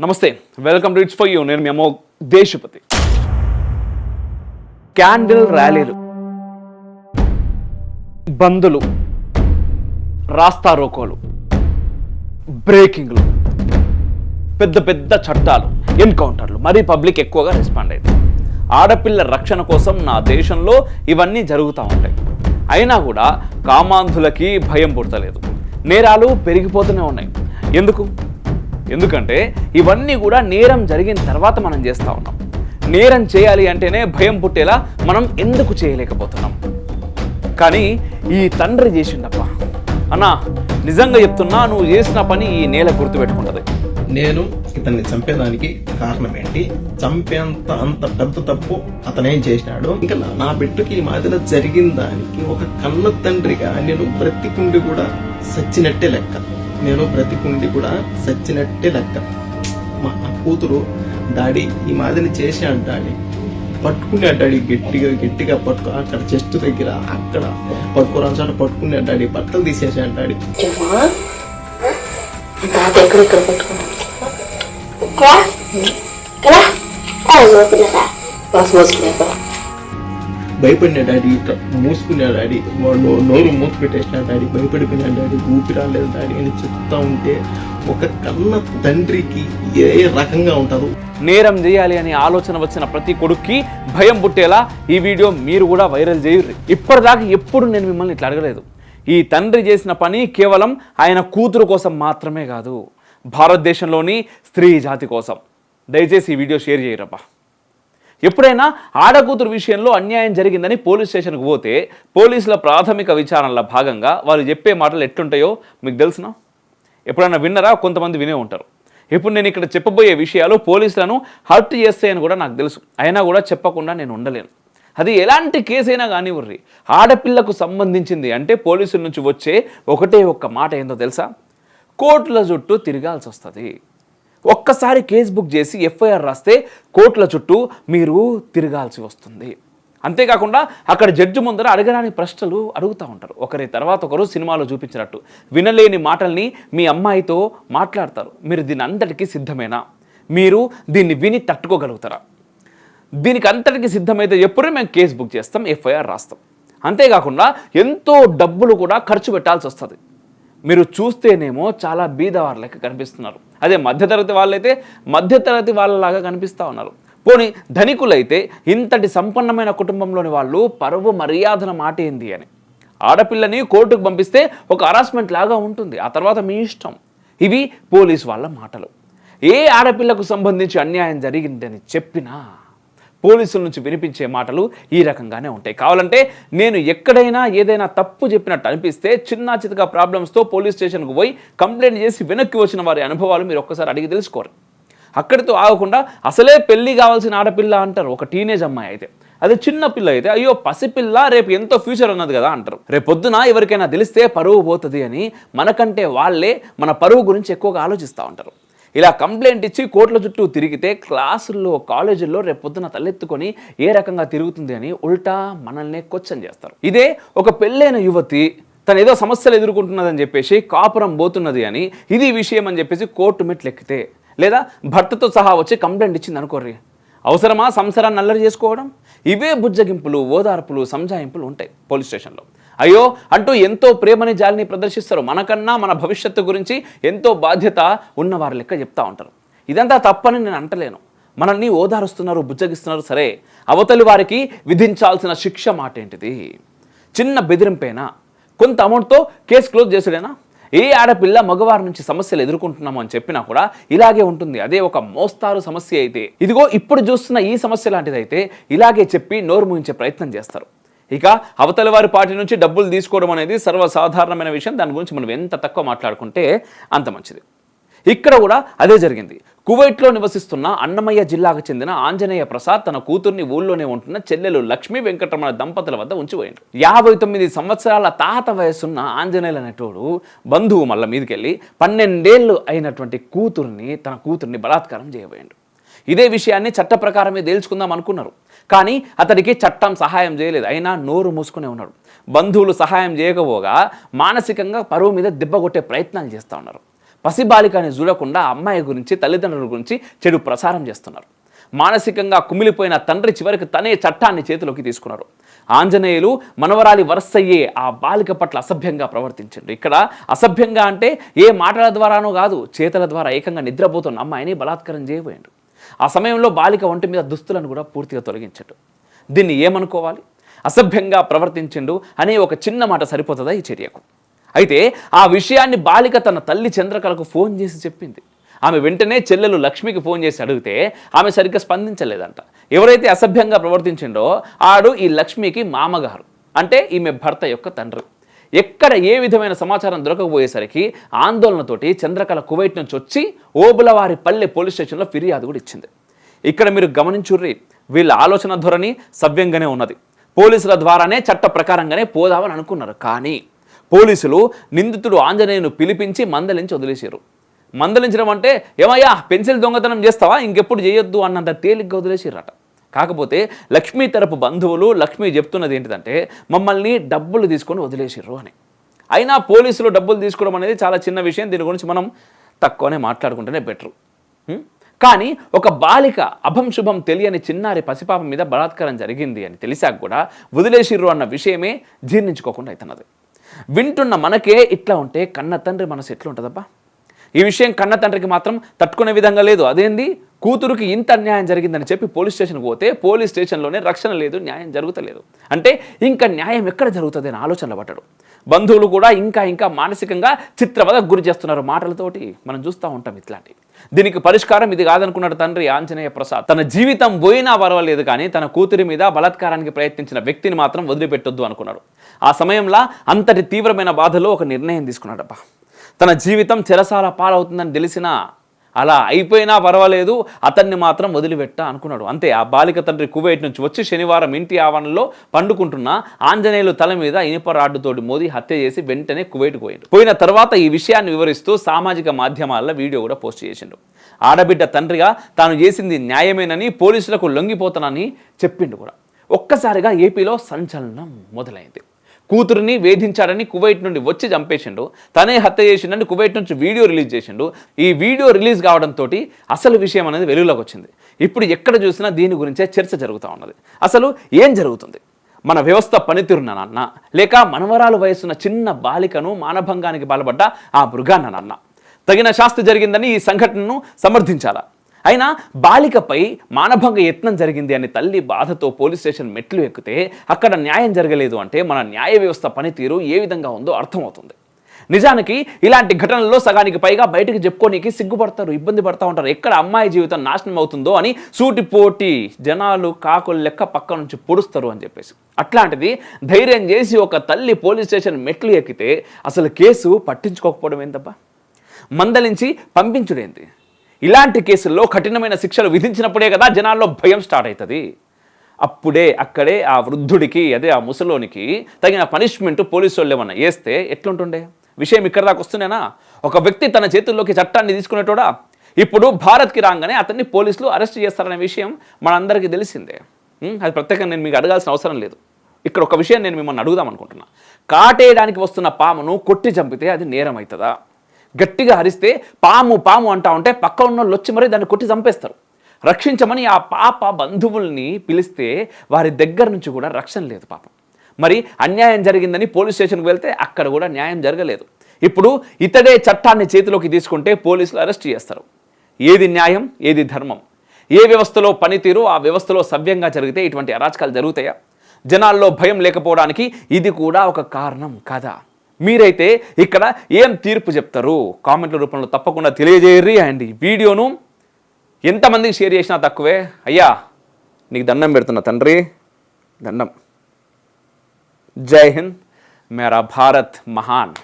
నమస్తే welcome to it's for you నేను మేము దేశపతి. క్యాండిల్ ర్యాలీలు బందులు రాస్తా రోకోలు బ్రేకింగ్లు పెద్ద పెద్ద చట్టాలు ఎన్కౌంటర్లు మరీ పబ్లిక్ ఎక్కువగా రెస్పాండ్ అయింది ఆడపిల్ల రక్షణ కోసం నా దేశంలో ఇవన్నీ జరుగుతూ ఉంటాయి. అయినా కూడా కామాంధులకి భయం పుడతలేదు. నేరాలు పెరిగిపోతూనే ఉన్నాయి. ఎందుకు? ఎందుకంటే ఇవన్నీ కూడా నేరం జరిగిన తర్వాత మనం చేస్తూ ఉన్నాం. నేరం చేయాలి అంటేనే భయం పుట్టేలా మనం ఎందుకు చేయలేకపోతున్నాం? కానీ ఈ తండ్రి చేసిండప్ప. అన్నా నిజంగా చెప్తున్నా నువ్వు చేసిన పని ఈ నేల గుర్తుపెట్టుకుంటది. నేను ఇతన్ని చంపేదానికి కారణం ఏంటి? చంపేంత అంత పెద్ద తప్పు అతనేం చేసినాడు? ఇంకా నా- నా బిడ్డకి ఈ మాదిరి జరిగిన దానికి ఒక కన్న తండ్రిగా నేను బ్రతికుండి కూడా సచ్చినట్టే లెక్క. నేను బ్రతికుండి కూడా సచ్చినట్టే లెక్క. మా కూతురు డాడీ ఈ మాదిరి చేసాడు డాడీ పట్టుకున్నాడు డాడీ గట్టిగా గట్టిగా పట్టుకో. అక్కడ చెస్ట్ దగ్గర అక్కడ పట్టుకోరాని చోట పట్టుకున్నాడు డాడీ బట్టలు తీసేసాడు డాడీ ఏమా భయపడిన డాడీ ఇట్లా మూసుకున్నాడు డాడీ. వాడు నోరు మూసి పెట్టేసినాడు డాడీ భయపడిపోయినా డాడీ ఊపి రాలేదు డాడీ అని చెప్తా ఉంటే ఒక కన్న తండ్రికి ఏ రకంగా ఉంటారు? నేరం చేయాలి అనే ఆలోచన వచ్చిన ప్రతి కొడుక్కి భయం పుట్టేలా ఈ వీడియో మీరు కూడా వైరల్ చేయరు ఇప్పటిదాకా ఎప్పుడు నేను మిమ్మల్ని ఇట్లా అడగలేదు. ఈ తండ్రి చేసిన పని కేవలం ఆయన కూతురు కోసం మాత్రమే కాదు భారతదేశంలోని స్త్రీ జాతి కోసం. దయచేసి ఈ వీడియో షేర్ చేయరబ్బా. ఎప్పుడైనా ఆడకూతురు విషయంలో అన్యాయం జరిగిందని పోలీస్ స్టేషన్కి పోతే పోలీసుల ప్రాథమిక విచారణలో భాగంగా వాళ్ళు చెప్పే మాటలు ఎట్లుంటాయో మీకు తెలుసునా? ఎప్పుడైనా విన్నరా? కొంతమంది వినే ఉంటారు. ఇప్పుడు నేను ఇక్కడ చెప్పబోయే విషయాలు పోలీసులను హర్ట్ చేస్తాయని కూడా నాకు తెలుసు. అయినా కూడా చెప్పకుండా నేను ఉండలేను. అది ఎలాంటి కేసైనా కానివ్వర్రి. ఆడపిల్లకు సంబంధించింది అంటే పోలీసుల నుంచి వచ్చే ఒకటే ఒక్క మాట ఏందో తెలుసా? కోర్టుల జుట్టు తిరగాల్సి వస్తుంది ఒక్కసారి కేసు బుక్ చేసి ఎఫ్ఐఆర్ రాస్తే కోర్టుల చుట్టూ మీరు తిరగాల్సి వస్తుంది. అంతేకాకుండా అక్కడ జడ్జి ముందర అడగరాని ప్రశ్నలు అడుగుతూ ఉంటారు. ఒకరి తర్వాత ఒకరు సినిమాలో చూపించినట్టు వినలేని మాటల్ని మీ అమ్మాయితో మాట్లాడతారు. మీరు దీని అంతటికీ సిద్ధమేనా? మీరు దీన్ని విని తట్టుకోగలుగుతారా? దీనికి అంతటికి సిద్ధమైతే ఎప్పుడూ మేము కేసు బుక్ చేస్తాం ఎఫ్ఐఆర్ రాస్తాం. అంతేకాకుండా ఎంతో డబ్బులు కూడా ఖర్చు పెట్టాల్సి వస్తుంది. మీరు చూస్తేనేమో చాలా బీదవారు లెక్క కనిపిస్తున్నారు. అదే మధ్యతరగతి వాళ్ళైతే మధ్యతరగతి వాళ్ళలాగా కనిపిస్తూ ఉన్నారు. పోనీ ధనికులైతే ఇంతటి సంపన్నమైన కుటుంబంలోని వాళ్ళు పరువు మర్యాదన మాట ఏంది అని. ఆడపిల్లని కోర్టుకు పంపిస్తే ఒక హరాస్మెంట్ లాగా ఉంటుంది. ఆ తర్వాత మీ ఇష్టం. ఇవి పోలీస్ వాళ్ళ మాటలు. ఏ ఆడపిల్లకు సంబంధించి అన్యాయం జరిగిందని చెప్పినా పోలీసుల నుంచి వినిపించే మాటలు ఈ రకంగానే ఉంటాయి. కావాలంటే నేను ఎక్కడైనా ఏదైనా తప్పు చెప్పినట్టు అనిపిస్తే చిన్న చితక ప్రాబ్లమ్స్తో పోలీస్ స్టేషన్కు పోయి కంప్లైంట్ చేసి వెనక్కి వచ్చిన వారి అనుభవాలు మీరు ఒక్కసారి అడిగి తెలుసుకోరు. అక్కడితో ఆగకుండా అసలే పెళ్ళి కావాల్సిన ఆడపిల్ల అంటారు. ఒక టీనేజ్ అమ్మాయి అయితే. అదే చిన్న పిల్ల అయితే అయ్యో పసిపిల్ల రేపు ఎంతో ఫ్యూచర్ ఉన్నది కదా అంటారు. రేపు పొద్దున ఎవరికైనా తెలిస్తే పరువు పోతుంది అని మనకంటే వాళ్ళే మన పరువు గురించి ఎక్కువగా ఆలోచిస్తూ ఉంటారు. ఇలా కంప్లైంట్ ఇచ్చి కోర్టుల చుట్టూ తిరిగితే క్లాసుల్లో కాలేజీల్లో రేపు తలెత్తుకొని ఏ రకంగా తిరుగుతుంది అని ఉల్టా మనల్నే క్వశ్చన్ చేస్తారు. ఇదే ఒక పెళ్ళైన యువతి తను ఏదో సమస్యలు ఎదుర్కొంటున్నదని చెప్పేసి కాపురం పోతున్నది అని ఇది విషయం అని చెప్పేసి కోర్టు మెట్లెక్కితే లేదా భర్తతో సహా వచ్చి కంప్లైంట్ ఇచ్చింది అనుకోర్రి. అవసరమా సంసారాన్ని అల్లరి చేసుకోవడం? ఇవే బుజ్జగింపులు ఓదార్పులు సంజాయింపులు ఉంటాయి పోలీస్ స్టేషన్లో. అయ్యో అంటూ ఎంతో ప్రేమని జాలిని ప్రదర్శిస్తారు. మనకన్నా మన భవిష్యత్తు గురించి ఎంతో బాధ్యత ఉన్న వారి లెక్క చెప్తా ఉంటారు. ఇదంతా తప్పని నేను అంటలేను. మనల్ని ఓదారుస్తున్నారు బుజ్జగిస్తున్నారు సరే. అవతలి వారికి విధించాల్సిన శిక్ష మాట ఏంటిది చిన్న బెదిరింపైనా? కొంత అమౌంట్తో కేసు క్లోజ్ చేసుడేనా ఏ ఆడపిల్ల మగవారి నుంచి సమస్యలు ఎదుర్కొంటున్నాము అని చెప్పినా కూడా ఇలాగే ఉంటుంది. అదే ఒక మోస్తారు సమస్య అయితే. ఇదిగో ఇప్పుడు చూస్తున్న ఈ సమస్య లాంటిదైతే ఇలాగే చెప్పి నోరు ముగించే ప్రయత్నం చేస్తారు. ఇక అవతల వారి పార్టీ నుంచి డబ్బులు తీసుకోవడం అనేది సర్వసాధారణమైన విషయం. దాని గురించి మనం ఎంత తక్కువ మాట్లాడుకుంటే అంత మంచిది. ఇక్కడ కూడా అదే జరిగింది. కువైట్లో నివసిస్తున్న అన్నమయ్య జిల్లాకు చెందిన ఆంజనేయ ప్రసాద్ తన కూతుర్ని ఊళ్ళోనే ఉంటున్న చెల్లెలు లక్ష్మీ వెంకటరమణ దంపతుల వద్ద ఉంచిపోయాడు యాభై తొమ్మిది సంవత్సరాల తాత వయసున్న ఆంజనేయులు అనేటోడు బంధువు మళ్ళీ మీదకెళ్ళి పన్నెండేళ్ళు అయినటువంటి కూతుర్ని తన కూతుర్ని బలాత్కారం చేయబోయాడు ఇదే విషయాన్ని చట్ట ప్రకారమే తేల్చుకుందాం అనుకున్నారు. కానీ అతడికి చట్టం సహాయం చేయలేదు. అయినా నోరు మూసుకునే ఉన్నాడు. బంధువులు సహాయం చేయకపోగా మానసికంగా పరువు మీద దెబ్బ కొట్టే ప్రయత్నాలు చేస్తూ ఉన్నారు. పసిబాలికని చూడకుండా అమ్మాయి గురించి తల్లిదండ్రుల గురించి చెడు ప్రసారం చేస్తున్నారు. మానసికంగా కుమిలిపోయిన తండ్రి చివరికి తనే చట్టాన్ని చేతిలోకి తీసుకున్నారు. ఆంజనేయులు మనవరాలి వరసయ్యే ఆ బాలిక పట్ల అసభ్యంగా ప్రవర్తించండు. ఇక్కడ అసభ్యంగా అంటే ఏ మాటల ద్వారానో కాదు చేతల ద్వారా ఏకంగా నిద్రపోతున్న అమ్మాయిని బలాత్కారం చేయబోయాడు. ఆ సమయంలో బాలిక ఒంటి మీద దుస్తులను కూడా పూర్తిగా తొలగించడు. దీన్ని ఏమనుకోవాలి? అసభ్యంగా ప్రవర్తించిండు అనే ఒక చిన్న మాట సరిపోతుందా ఈ చర్యకు? అయితే ఆ విషయాన్ని బాలిక తన తల్లి చంద్రకళకు ఫోన్ చేసి చెప్పింది. ఆమె వెంటనే చెల్లెలు లక్ష్మికి ఫోన్ చేసి అడిగితే ఆమె సరిగ్గా స్పందించలేదంట. ఎవరైతే అసభ్యంగా ప్రవర్తించిండో ఆడు ఈ లక్ష్మికి మామగారు అంటే ఈమె భర్త యొక్క తండ్రి. ఎక్కడ ఏ విధమైన సమాచారం దొరకకపోయేసరికి ఆందోళనతోటి చంద్రకళ కువైట్ నుంచి వచ్చి ఓబులవారి పల్లె పోలీస్ స్టేషన్లో ఫిర్యాదు కూడా ఇచ్చింది. ఇక్కడ మీరు గమనించుర్రి వీళ్ళ ఆలోచన ధోరణి సవ్యంగానే ఉన్నది. పోలీసుల ద్వారానే చట్ట ప్రకారంగానే పోదామని అనుకున్నారు. కానీ పోలీసులు నిందితుడు ఆంజనేయును పిలిపించి మందలించి వదిలేశారు. మందలించడం అంటే ఏమయ్యా పెన్సిల్ దొంగతనం చేస్తావా? ఇంకెప్పుడు చేయొద్దు అన్నంత తేలిగ్గా వదిలేసిరట కాకపోతే లక్ష్మీ తరపు బంధువులు లక్ష్మి చెప్తున్నది ఏంటిదంటే మమ్మల్ని డబ్బులు తీసుకొని వదిలేసిర్రు అని. అయినా పోలీసులు డబ్బులు తీసుకోవడం అనేది చాలా చిన్న విషయం దీని గురించి మనం తక్కువనే మాట్లాడుకుంటేనే బెటరు. కానీ ఒక బాలిక అభంశుభం తెలియని చిన్నారి పసిపాప మీద బలాత్కారం జరిగింది అని తెలిసాక కూడా వదిలేసిర్రు అన్న విషయమే జీర్ణించుకోకుండా అవుతున్నది వింటున్న మనకే ఇట్లా ఉంటే కన్న తండ్రి మనసు ఎట్లుంటుందబ్బా? ఈ విషయం కన్న తండ్రికి మాత్రం తట్టుకునే విధంగా లేదు. అదేంది? కూతురుకి ఇంత అన్యాయం జరిగిందని చెప్పి పోలీస్ స్టేషన్కి పోతే పోలీస్ స్టేషన్లోనే రక్షణ లేదు న్యాయం జరుగుతలేదు. అంటే ఇంకా న్యాయం ఎక్కడ జరుగుతుంది అని ఆలోచనలు పడ్డాడు బంధువులు కూడా ఇంకా ఇంకా మానసికంగా చిత్రవదకు గురి చేస్తున్నారు మాటలతోటి. మనం చూస్తూ ఉంటాం ఇట్లాంటి దీనికి పరిష్కారం ఇది కాదనుకున్నాడు తండ్రి ఆంజనేయ ప్రసాద్. తన జీవితం పోయినా పర్వాలేదు కానీ తన కూతురి మీద బలాత్కారానికి ప్రయత్నించిన వ్యక్తిని మాత్రం వదిలిపెట్టొద్దు అనుకున్నాడు. ఆ సమయంలో అంతటి తీవ్రమైన బాధలో ఒక నిర్ణయం తీసుకున్నాడబ్బా. తన జీవితం చెరసాల పాలవుతుందని తెలిసినా అలా అయిపోయినా పర్వాలేదు అతన్ని మాత్రం వదిలిపెట్ట అనుకున్నాడు. అంతే ఆ బాలిక తండ్రి కువైట్ నుంచి వచ్చి శనివారం ఇంటి ఆవరణలో పండుకుంటున్న ఆంజనేయులు తల మీద ఇనుప రాడ్డుతోటి మోదీ హత్య చేసి వెంటనే కువైట్ పోయింది పోయిన తర్వాత ఈ విషయాన్ని వివరిస్తూ సామాజిక మాధ్యమాల్లో వీడియో కూడా పోస్ట్ చేసిండు. ఆడబిడ్డ తండ్రిగా తాను చేసింది న్యాయమేనని పోలీసులకు లొంగిపోతానని చెప్పిండు కూడా. ఒక్కసారిగా ఏపీలో సంచలనం మొదలైంది. కూతురిని వేధించాడని కువైట్ నుండి వచ్చి చంపేసిండు. తనే హత్య చేసిండని కువైట్ నుంచి వీడియో రిలీజ్ చేసిండు. ఈ వీడియో రిలీజ్ కావడంతో అసలు విషయం అనేది వెలుగులోకి వచ్చింది. ఇప్పుడు ఎక్కడ చూసినా దీని గురించే చర్చ జరుగుతూ ఉన్నది. అసలు ఏం జరుగుతుంది? మన వ్యవస్థ పనితీరున నాన్న లేక మనవరాలు వయసున్న చిన్న బాలికను మానభంగానికి పాల్పడ్డ ఆ మృగాన్న నాన్న. తగిన శాస్తి జరిగిందని ఈ సంఘటనను సమర్థించాలా? అయినా బాలికపై మానభంగ యత్నం జరిగింది అని తల్లి బాధతో పోలీస్ స్టేషన్ మెట్లు ఎక్కితే అక్కడ న్యాయం జరగలేదు అంటే మన న్యాయ వ్యవస్థ పనితీరు ఏ విధంగా ఉందో అర్థమవుతుంది. నిజానికి ఇలాంటి ఘటనల్లో సగానికి పైగా బయటకు చెప్పుకోనికి సిగ్గుపడతారు ఇబ్బంది పడతా ఉంటారు. ఎక్కడ అమ్మాయి జీవితం నాశనం అవుతుందో అని సూటిపోటి జనాలు కాకులు లెక్క పక్క నుంచి పొడుస్తారు అని చెప్పేసి. అట్లాంటిది ధైర్యం చేసి ఒక తల్లి పోలీస్ స్టేషన్ మెట్లు ఎక్కితే అసలు కేసు పట్టించుకోకపోవడం ఏందబ్బా? మందలించి పంపించుడేంది ఇలాంటి కేసుల్లో కఠినమైన శిక్షలు విధించినప్పుడే కదా జనాల్లో భయం స్టార్ట్ అవుతుంది అప్పుడే అక్కడే ఆ వృద్ధుడికి అదే ఆ ముసలోనికి తగిన పనిష్మెంట్ పోలీసు వాళ్ళు ఏమన్నా వేస్తే ఎట్లుంటుండే? విషయం ఇక్కడ దాకా వస్తున్నానా ఒక వ్యక్తి తన చేతుల్లోకి చట్టాన్ని తీసుకునేటోడా? ఇప్పుడు భారత్కి రాగానే అతన్ని పోలీసులు అరెస్ట్ చేస్తారనే విషయం మనందరికీ తెలిసిందే. అది ప్రత్యేకంగా నేను మీకు అడగాల్సిన అవసరం లేదు. ఇక్కడ ఒక విషయం నేను మిమ్మల్ని అడుగుదాం అనుకుంటున్నా. కాటేయడానికి వస్తున్న పామును కొట్టి చంపితే అది నేరం అవుతుందా గట్టిగా హరిస్తే పాము పాము అంటా ఉంటే పక్క ఉన్న వాళ్ళు వచ్చి మరీ దాన్ని కొట్టి చంపేస్తారు. రక్షించమని ఆ పాప బంధువుల్ని పిలిస్తే వారి దగ్గర నుంచి కూడా రక్షణ లేదు పాపం. మరి అన్యాయం జరిగిందని పోలీస్ స్టేషన్కి వెళ్తే అక్కడ కూడా న్యాయం జరగలేదు. ఇప్పుడు ఇతడే చట్టాన్ని చేతిలోకి తీసుకుంటే పోలీసులు అరెస్ట్ చేస్తారు. ఏది న్యాయం ఏది ధర్మం? ఏ వ్యవస్థలో పనితీరు ఆ వ్యవస్థలో సవ్యంగా జరిగితే ఇటువంటి అరాచకాలు జరుగుతాయా? జనాల్లో భయం లేకపోవడానికి ఇది కూడా ఒక కారణం కదా. మీరైతే ఇక్కడ ఏం తీర్పు చెప్తారు? కామెంట్ల రూపంలో తప్పకుండా తెలియజేయర్రి. అండ్ ఈ వీడియోను ఎంతమందికి షేర్ చేసినా తక్కువే? అయ్యా నీకు దండం పెడుతున్నా తండ్రి. దండం. జై హింద్. మేరా భారత్ మహాన్.